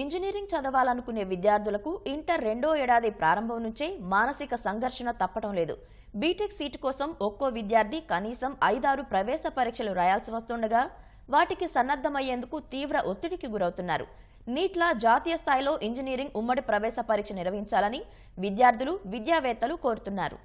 Engineering చదవాలనుకునే విద్యార్థులకు inter రెండో ఏడాది ప్రారంభం నుంచే మానసిక సంఘర్షణ తప్పటం లేదు. బీటెక్ సీటు కోసం ఒక్కో విద్యార్థి కనీసం ఐదారు ప్రవేశ పరీక్షలు రాయాల్సి వస్తుండగా వాటికి సన్నద్ధమయ్యేందుకు తీవ్ర ఒత్తిడికి గురవుతున్నారు. నీట్లా జాతీయ స్థాయిలో ఇంజనీరింగ్ ఉమ్మడి ప్రవేశ పరీక్ష నిర్వహించాలని విద్యార్థులు విద్యావేత్తలు కోరుతున్నారు.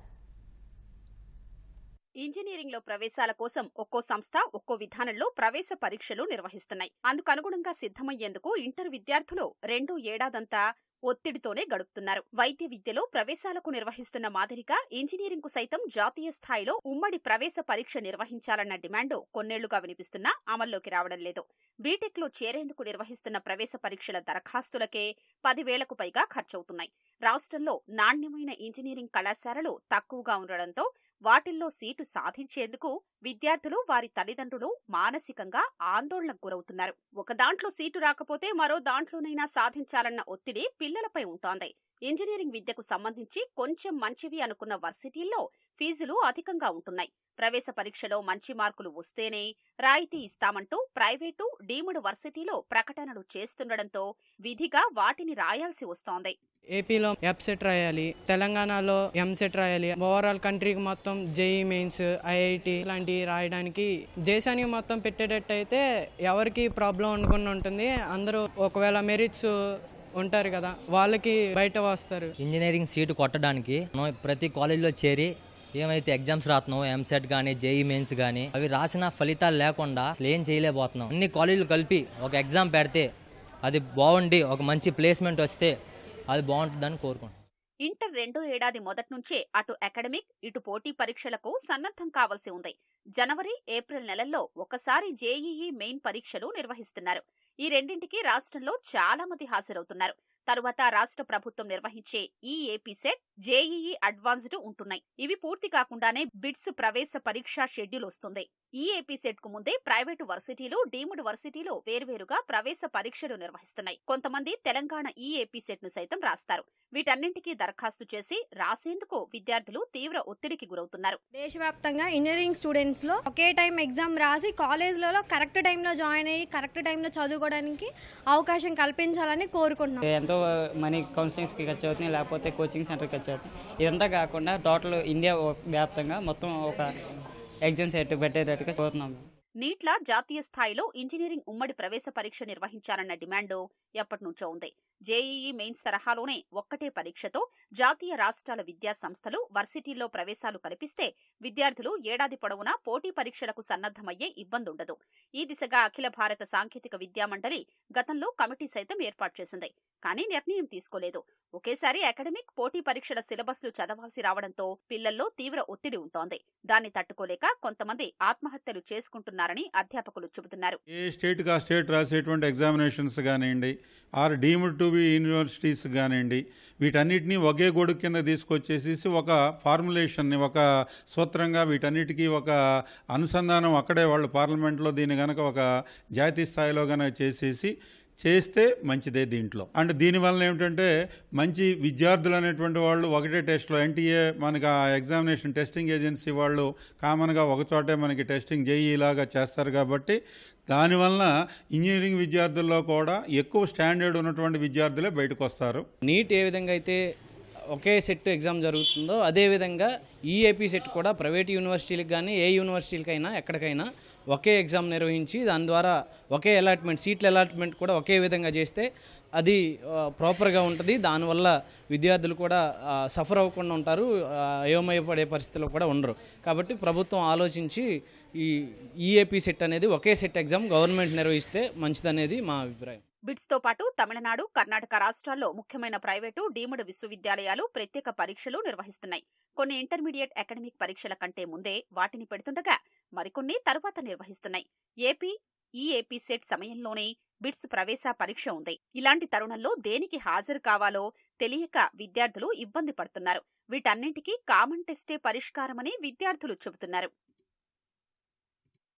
ఇంజనీరింగ్లో ప్రవేశాల కోసం ఒక్కో సంస్థ ఒక్కో విధానంలో ప్రవేశ పరీక్షలు నిర్వహిస్తున్నాయి. అందుకనుగుణంగా సిద్ధమయ్యేందుకు ఇంటర్ విద్యార్థులు రెండో ఏడాదంతా ఒత్తిడితోనే గడుపుతున్నారు. వైద్య విద్యలో ప్రవేశాలకు నిర్వహిస్తున్న మాదిరిగా ఇంజనీరింగ్కు సైతం జాతీయ స్థాయిలో ఉమ్మడి ప్రవేశ పరీక్ష నిర్వహించాలన్న డిమాండు కొన్నేళ్ళుగా వినిపిస్తున్నా అమల్లోకి రావడం లేదు. బీటెక్లో చేరేందుకు నిర్వహిస్తున్న ప్రవేశ పరీక్షల దరఖాస్తులకే పదివేలకు పైగా ఖర్చవుతున్నాయి. రాష్ట్రంలో నాణ్యమైన ఇంజనీరింగ్ కళాశాలలు తక్కువగా ఉండడంతో వాటిల్లో సీటు సాధించేందుకు విద్యార్థులు వారి తల్లిదండ్రులు మానసికంగా ఆందోళనకు గురవుతున్నారు. ఒక దాంట్లో సీటు రాకపోతే మరో దాంట్లోనైనా సాధించాలన్న ఒత్తిడి పిల్లలపై ఉంటోంది. ఇంజనీరింగ్ విద్యకు సంబంధించి కొంచెం మంచివి అనుకున్న వర్సిటీల్లో ఫీజులు అధికంగా ఉంటున్నాయి. ప్రవేశ పరీక్షలో మంచి మార్కులు వస్తేనే రాయితీ ఇస్తామంటూ ప్రైవేటు డీముడు వర్సిటీలో ప్రకటనలు చేస్తుండటంతో విధిగా వాటిని రాయాల్సి వస్తోంది. ఏపీలో ఎఫ్సెట్ రాయాలి తెలంగాణలో ఎంసెట్ రాయాలి. ఓవరాల్ కంట్రీకి మొత్తం జేఈ మెయిన్స్ ఐఐటి లాంటివి రాయడానికి దేశానికి మొత్తం పెట్టేటట్టయితే ఎవరికి ప్రాబ్లం అనుకుని ఉంటుంది. అందరూ ఒకవేళ మెరిట్స్ ఉంటారు కదా వాళ్ళకి బయట వస్తారు. ఇంజనీరింగ్ సీటు కొట్టడానికి ప్రతి కాలేజీలో చేరి ఏమైతే ఎగ్జామ్స్ రాస్తున్నావు ఎంసెట్ కానీ జేఈ మెయిన్స్ కానీ అవి రాసిన ఫలితాలు లేకుండా ఏం చేయలేకపోతున్నాం. అన్ని కాలేజీలు కలిపి ఒక ఎగ్జామ్ పెడితే అది బాగుండి ఒక మంచి ప్లేస్మెంట్ వస్తే అది బాగుంటుందని కోరుకుంటున్నాం ఇంటర్ రెండో ఏడాది మొదటి నుంచే అటు అకాడమిక్ ఇటు పోటీ పరీక్షలకు సన్నద్ధం కావాల్సి ఉంది. జనవరి ఏప్రిల్ నెలల్లో ఒకసారి జేఈఈ మెయిన్ పరీక్షలు నిర్వహిస్తున్నారు. ఈ రెండింటికి రాష్ట్రంలో చాలా మంది హాజరవుతున్నారు. తరువాత రాష్ట్ర ప్రభుత్వం నిర్వహించే ఈ ఏపీ సెట్ జేఈఈ అడ్వాన్స్డ్ ఉంటున్నాయి. ఇవి పూర్తి కాకుండానే బిట్స్ ప్రవేశ పరీక్ష షెడ్యూల్ వస్తుంది. ఈ ఏపీ సెట్కు ముందే ప్రైవేటు వర్సిటీలు డీమ్డ్ వర్సిటీలు వేర్వేరుగా ప్రవేశ పరీక్షలు నిర్వహిస్తున్నాయి. కొంతమంది తెలంగాణ ఈ ఏపీ సెట్ను సైతం రాస్తారు. వీటన్నింటికీ దరఖాస్తు చేసి రాసేందుకు విద్యార్థులు తీవ్ర ఒత్తిడికి గురవుతున్నారు. దేశవ్యాప్తంగా ఇంజనీరింగ్ స్టూడెంట్స్లో ఒకే టైం ఎగ్జామ్ రాసి కాలేజ్లలో కరెక్ట్ టైంలో జాయిన్ అయ్యి కరెక్ట్ టైంలో చదువుకోవడానికి అవకాశం కల్పించాలని కోరుకుంటున్నాం. ఎంతో మనీ కౌన్సిలింగ్స్కి ఖర్చు అవుతుంది లేకపోతే కోచింగ్ సెంటర్కి ఖర్చు అవుతుంది ఇదంతా కాకుండా టోటల్ ఇండియా వ్యాప్తంగా మొత్తం ఒక ఎగ్జామ్స్ సెట్ పెట్టేటట్టుగా కోరుతున్నాం. జాతీయ స్థాయిలో ఇంజనీరింగ్ ఉమ్మడి ప్రవేశ పరీక్ష నిర్వహించాలన్న డిమాండు ఎప్పటినుంచో ఉంది. జేఈఈ మెయిన్స్ తరహాలోనే ఒక్కటే పరీక్షతో జాతీయ రాష్ట్రాల విద్యా సంస్థలు వర్సిటీల్లో ప్రవేశాలు కల్పిస్తే విద్యార్థులు ఏడాది పొడవునా పోటీ పరీక్షలకు సన్నద్ధమయ్యే ఇబ్బందుండదు ఈ దిశగా అఖిల భారత సాంకేతిక విద్యా మండలి గతంలో కమిటీ సైతం ఏర్పాటు చేసింది. కానీ నిర్ణయం తీసుకోలేదు. ఒకేసారి అకాడమిక్ పోటీ పరీక్షల సిలబస్లు చదవాల్సి రావడంతో పిల్లల్లో తీవ్ర ఒత్తిడి ఉంటోంది. దాన్ని తట్టుకోలేక కొంతమంది ఆత్మహత్యలు చేసుకుంటున్నారని అధ్యాపకులు చెబుతున్నారు. ఏ స్టేట్ కా స్టేట్ రాసేటువంటి ఎగ్జామినేషన్స్ కానివ్వండి or deemed to be universities కానివ్వండి వీటన్నిటినీ ఒకే గొడుగు కింద తీసుకొచ్చేసేసి ఒక ఫార్ములేషన్ని ఒక సూత్రంగా వీటన్నిటికీ ఒక అనుసంధానం అక్కడే వాళ్ళు పార్లమెంట్లో దీన్ని గనక ఒక జాతీయ స్థాయిలో గనక చేసేసి చేస్తే మంచిదే దీంట్లో. అండ్ దీనివల్ల ఏమిటంటే మంచి విద్యార్థులు అనేటువంటి వాళ్ళు ఒకటే టెస్ట్లో ఎన్టీఏ మనకి ఆ ఎగ్జామినేషన్ టెస్టింగ్ ఏజెన్సీ వాళ్ళు కామన్గా ఒకచోటే మనకి టెస్టింగ్ జేఈ లాగా చేస్తారు కాబట్టి దానివల్ల ఇంజనీరింగ్ విద్యార్థుల్లో కూడా ఎక్కువ స్టాండర్డ్ ఉన్నటువంటి విద్యార్థులే బయటకు వస్తారు నీట్ ఏ విధంగా అయితే ఒకే సెట్ ఎగ్జామ్ జరుగుతుందో అదేవిధంగా ఈఏపీ సెట్ కూడా ప్రైవేట్ యూనివర్సిటీలకు కానీ ఏ యూనివర్సిటీలకైనా ఎక్కడికైనా ఒకే ఎగ్జామ్ నిర్వహించి దాని ద్వారా ఒకే అలాట్మెంట్ సీట్ల అలాట్మెంట్ కూడా ఒకే విధంగా చేస్తే అది ప్రాపర్గా ఉంటుంది. దానివల్ల విద్యార్థులు కూడా సఫర్ అవ్వకుండా ఉంటారు అయోమయపడే పరిస్థితిలో కూడా ఉండరు. కాబట్టి ప్రభుత్వం ఆలోచించి ఈ ఈఏపీ సెట్ అనేది ఒకే సెట్ ఎగ్జామ్ గవర్నమెంట్ నిర్వహిస్తే మంచిదనేది మా అభిప్రాయం. బిట్స్తో పాటు తమిళనాడు కర్ణాటక రాష్ట్రాల్లో ముఖ్యమైన ప్రైవేటు డీమ్డ్ విశ్వవిద్యాలయాలు ప్రత్యేక పరీక్షలు నిర్వహిస్తున్నాయి. కొన్ని ఇంటర్మీడియట్ అకాడమిక్ పరీక్షల కంటే ముందే వాటిని పెడుతుండగా మరికొన్ని తరువాత నిర్వహిస్తున్నాయి. ఏపీ ఈఏపీ సెట్ సమయంలోనే బిట్స్ ప్రవేశ పరీక్ష ఉంది. ఇలాంటి తరుణంలో దేనికి హాజరు కావాలో తెలియక విద్యార్థులు ఇబ్బంది పడుతున్నారు. వీటన్నింటికీ కామన్ టెస్టే పరిష్కారమని విద్యార్థులు చెబుతున్నారు.